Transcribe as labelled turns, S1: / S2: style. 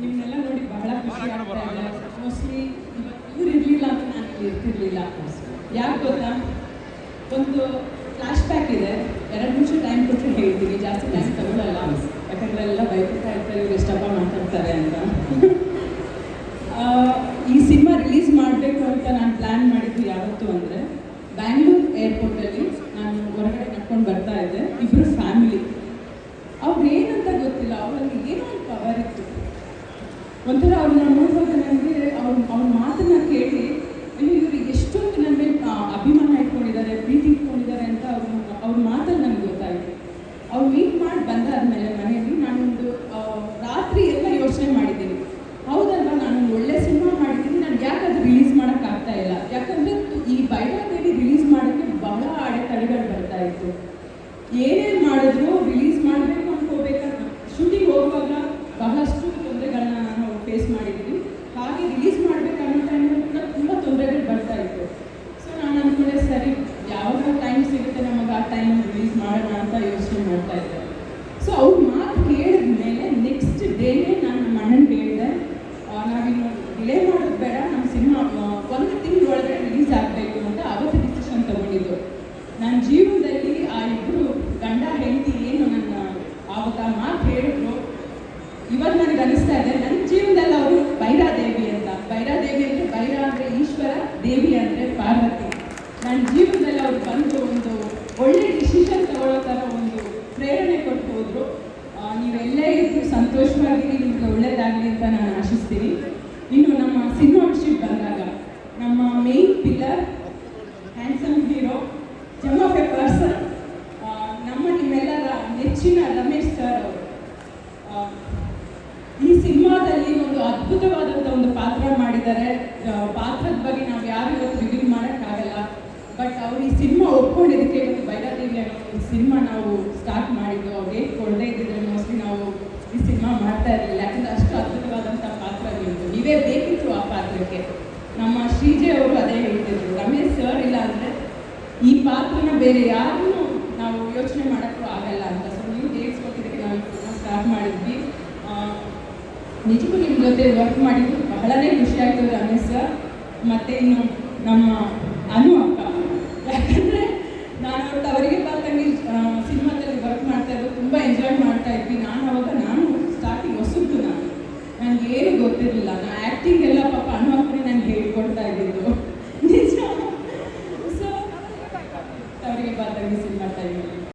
S1: ನಿಮ್ಮನ್ನೆಲ್ಲ ನೋಡಿ ಬಹಳ ಖುಷಿ ಆಗ್ತಾ ಮೋಸ್ಟ್ಲಿ ಇರಲಿಲ್ಲ ಅಂತ ನಾನು ಇಲ್ಲಿ ಇರ್ತಿರ್ಲಿಲ್ಲ ಯಾಕೆ ಗೊತ್ತಾ? ಒಂದು ಫ್ಲಾಶ್ ಬ್ಯಾಕ್ ಇದೆ. ಎರಡು ನಿಮಿಷ ಟೈಮ್ ಕೊಟ್ಟರೆ ಹೇಳ್ತೀನಿ. ಜಾಸ್ತಿ ಟೈಮ್ ತಗೊಳ್ಳಲ್ಲ ಯಾಕಂದ್ರೆ ಎಲ್ಲ ಬೈಕೊತಾ ಇರ್ತಾರೆ, ಇವ್ರು ಎಷ್ಟಪ್ಪ ಮಾತಾಡ್ತಾರೆ ಅಂತ. ಈ ಸಿನಿಮಾ ರಿಲೀಸ್ ಮಾಡಬೇಕು ಅಂತ ನಾನು ಪ್ಲ್ಯಾನ್ ಮಾಡಿದ್ದು ಯಾವತ್ತು ಅಂದರೆ ಬ್ಯಾಂಗ್ಳೂರ್ ಏರ್ಪೋರ್ಟಲ್ಲಿ ನಾನು ಹೊರಗಡೆ ನಡ್ಕೊಂಡು ಬರ್ತಾ ಇದ್ದೆ. ಇಬ್ಬರು ಫ್ಯಾಮಿಲಿ ಅವ್ರು ಏನಂತ ಗೊತ್ತಿಲ್ಲ. ಅವರಲ್ಲಿ ಏನೋ ಒಂದು ಪವರ್ ಇತ್ತು. ಒಂಥರ ಅವ್ರನ್ನ ನೋಡುವಾಗ ನನಗೆ ಅವ್ರ ಅವ್ರ ಮಾತನ್ನ ಕೇಳಿ ಇನ್ನು ಇವರು ಎಷ್ಟೊಂದು ನನ್ನ ಮೇಲೆ ಅಭಿಮಾನ ಇಟ್ಕೊಂಡಿದ್ದಾರೆ, ಪ್ರೀತಿ ಇಟ್ಕೊಂಡಿದ್ದಾರೆ ಅಂತ ಅವ್ರ ಅವ್ರ ಮಾತಲ್ಲಿ ನನಗೆ ಗೊತ್ತಾಯಿತು. ಅವ್ರು ಮೀಟ್ ಮಾಡಿ ಬಂದಾದ್ಮೇಲೆ ಮನೆಯಲ್ಲಿ ನಾನೊಂದು ರಾತ್ರಿ ಎಲ್ಲ ಯೋಚನೆ ಮಾಡಿದ್ದೀನಿ. ಹೌದಲ್ವಾ ನಾನು ಒಳ್ಳೆ ಸಿನಿಮಾ ಮಾಡಿದ್ದೀನಿ, ನಾನು ಯಾಕೆ ಅದು ರಿಲೀಸ್ ಮಾಡೋಕ್ಕಾಗ್ತಾ ಇಲ್ಲ? ಯಾಕಂದರೆ ಈ ಬೈರಾದೇವಿ ರಿಲೀಸ್ ಮಾಡೋಕ್ಕೆ ಬಹಳ ಅಡೆತಡೆಗಳು ಬರ್ತಾ ಇತ್ತು. ಏನೇನು ಮಾಡಿದ್ರು ರಿಲೀಸ್ ಮಾಡಬೇಕು ಅನ್ಕೋಬೇಕಾದ್ರೆ ಶೂಟಿಂಗ್ ಹೋಗುವಾಗ ಬಹಳಷ್ಟು ಫೇಸ್ ಮಾಡಿದ್ದೀನಿ. ಹಾಗೆ ರಿಲೀಸ್ ಮಾಡಬೇಕು ಅನ್ನೋ ಟೈಮಲ್ಲಿ ಕೂಡ ತುಂಬ ತೊಂದರೆಗಳು ಬರ್ತಾ ಇತ್ತು. ಸೊ ನಾನು ಅಂದ್ಕೊಂಡೆ ಸರಿ ಯಾವಾಗ ಟೈಮ್ ಸಿಗುತ್ತೆ ನಮಗೆ ಆ ಟೈಮ್ ರಿಲೀಸ್ ಮಾಡೋಣ ಅಂತ ಯೋಚನೆ ಮಾಡ್ತಾ ಇದ್ದೆ. ಸೊ ಅವ್ರ ಮಾತು ಕೇಳಿದ ಮೇಲೆ ನೆಕ್ಸ್ಟ್ ಡೇನೇ ನಾನು ನಮ್ಮ ಅಣ್ಣನಿಗೆ ಹೇಳಿದೆ ಆ, ನಾವಿನ್ನು ಡಿಲೇ ಮಾಡೋದು ಬೇಡ ನಮ್ಮ ಸಿನಿಮಾ ಒಂದು ತಿಂಗಳೊಳಗಡೆ ರಿಲೀಸ್ ಆಗಬೇಕು ಅಂತ ಅವತ್ತು ಡಿಸಿಷನ್ ತಗೊಂಡಿದ್ದು. ನನ್ನ ಜೀವನದಲ್ಲಿ ಆ ಇಬ್ಬರು ಗಂಡ ಹೆಂಡತಿ ಏನು ನನ್ನ ಆವಾಗ ಮಾತು ಹೇಳಿದ್ರು ಇವತ್ತು ನನಗೆ ಅನಿಸ್ತಾ ಇದೆ, ನನ್ನ ಜೀವನದಲ್ಲಿ ಅವರು ಬೈರಾದೇವಿ ಅಂತ. ಬೈರಾದೇವಿ ಅಂದರೆ ಬೈರ ಅಂದರೆ ಈಶ್ವರ, ದೇವಿ ಅಂದರೆ ಪಾರ್ವತಿ. ನನ್ನ ಜೀವನದಲ್ಲಿ ಅವ್ರು ಬಂದು ಒಂದು ಒಳ್ಳೆ ಡಿಸಿಷನ್ ತಗೊಳ್ಳೋ ಥರ ಒಂದು ಪ್ರೇರಣೆ ಕೊಟ್ಟು ಹೋದರು. ನೀವೆಲ್ಲೇ ಇದ್ದು ಸಂತೋಷವಾಗಿರಿ, ನಿಮಗೆ ಒಳ್ಳೇದಾಗಲಿ ಅಂತ ನಾನು ಆಶಿಸ್ತೀನಿ. ಇನ್ನು ನಮ್ಮ ಸಿನಿಮಾ ಶಿಪ್ ಬಂದಾಗ ನಮ್ಮ main pillar handsome hero Jammu ಆಫ್ ನಮ್ಮ ನಿಮ್ಮೆಲ್ಲರ ನೆಚ್ಚಿನ ರಮೇಶ್ ಸರ್ ಅವರು ಆ, ಈ ಸಿನಿಮಾದಲ್ಲಿ ಒಂದು ಅದ್ಭುತವಾದಂಥ ಒಂದು ಪಾತ್ರ ಮಾಡಿದ್ದಾರೆ. ಪಾತ್ರದ ಬಗ್ಗೆ ನಾವು ಯಾರು ಇವತ್ತು ರಿವೀಲ್ ಮಾಡೋಕ್ಕಾಗಲ್ಲ. ಬಟ್ ಅವ್ರು ಈ ಸಿನಿಮಾ ಒಪ್ಕೊಂಡಿದ್ದಕ್ಕೆ ಇವತ್ತು ಬೈರಾದೇವಿ ಒಂದು ಸಿನಿಮಾ ನಾವು ಸ್ಟಾರ್ಟ್ ಮಾಡಿದ್ದು. ಅವ್ರು ಡೇಟ್ ಕೊಡದೇ ಇದ್ದಿದ್ರೆ ಮೋಸ್ಟ್ಲಿ ನಾವು ಈ ಸಿನಿಮಾ ಮಾಡ್ತಾ ಇರಲಿಲ್ಲ. ಯಾಕಂದ್ರೆ ಅಷ್ಟು ಅದ್ಭುತವಾದಂಥ ಪಾತ್ರ ನಿಮ್ಮದು ನೀವೇ ಬೇಕಿತ್ತು ಆ ಪಾತ್ರಕ್ಕೆ. ನಮ್ಮ ಶ್ರೀಜೆ ಅವರು ಅದೇ ಹೇಳ್ತಿದ್ರು. ರಮೇಶ್ ಸರ್ ಇಲ್ಲ ಅಂದರೆ ಈ ಪಾತ್ರನ ಬೇರೆ ಯಾರನ್ನೂ ನಾವು ಯೋಚನೆ ಮಾಡೋಕ್ಕೂ ಆಗಲ್ಲ ಅಂತ ಸೊ ನೀವು ಡೇಟ್ಸ್ ಕೊಟ್ಟಿದ್ದಕ್ಕೆ ನಾವು ಈ ಸ್ಟಾರ್ಟ್ ಮಾಡಿದ್ವಿ ಆ, ನಿಜಕ್ಕೂ ನಿಮ್ಮ ಜೊತೆ ವರ್ಕ್ ಮಾಡಿದ್ದು ಬಹಳನೇ ಖುಷಿ ಆಗ್ತದೆ ರಮೇಶ್. ಸರ್ ಮತ್ತೆ ಇನ್ನು ನಮ್ಮ ಅನು ಅಕ್ಕ. ಯಾಕಂದರೆ ನಾನು ಅವ್ರ ಅವರಿಗೆ ಪಾತಂಗಿ ಸಿನಿಮಾದಲ್ಲಿ ವರ್ಕ್ ಮಾಡ್ತಾ ಇದ್ದು ತುಂಬ ಎಂಜಾಯ್ ಮಾಡ್ತಾ ಇದ್ವಿ. ನಾನು ಅವಾಗ, ನಾನು ಸ್ಟಾರ್ಟಿಂಗ್ ಹೊಸದ್ದು ನಾನು. ನನಗೆ ಏನು ಗೊತ್ತಿರಲಿಲ್ಲ. ನಾನು ಆ್ಯಕ್ಟಿಂಗ್ ಎಲ್ಲ ಪಾಪ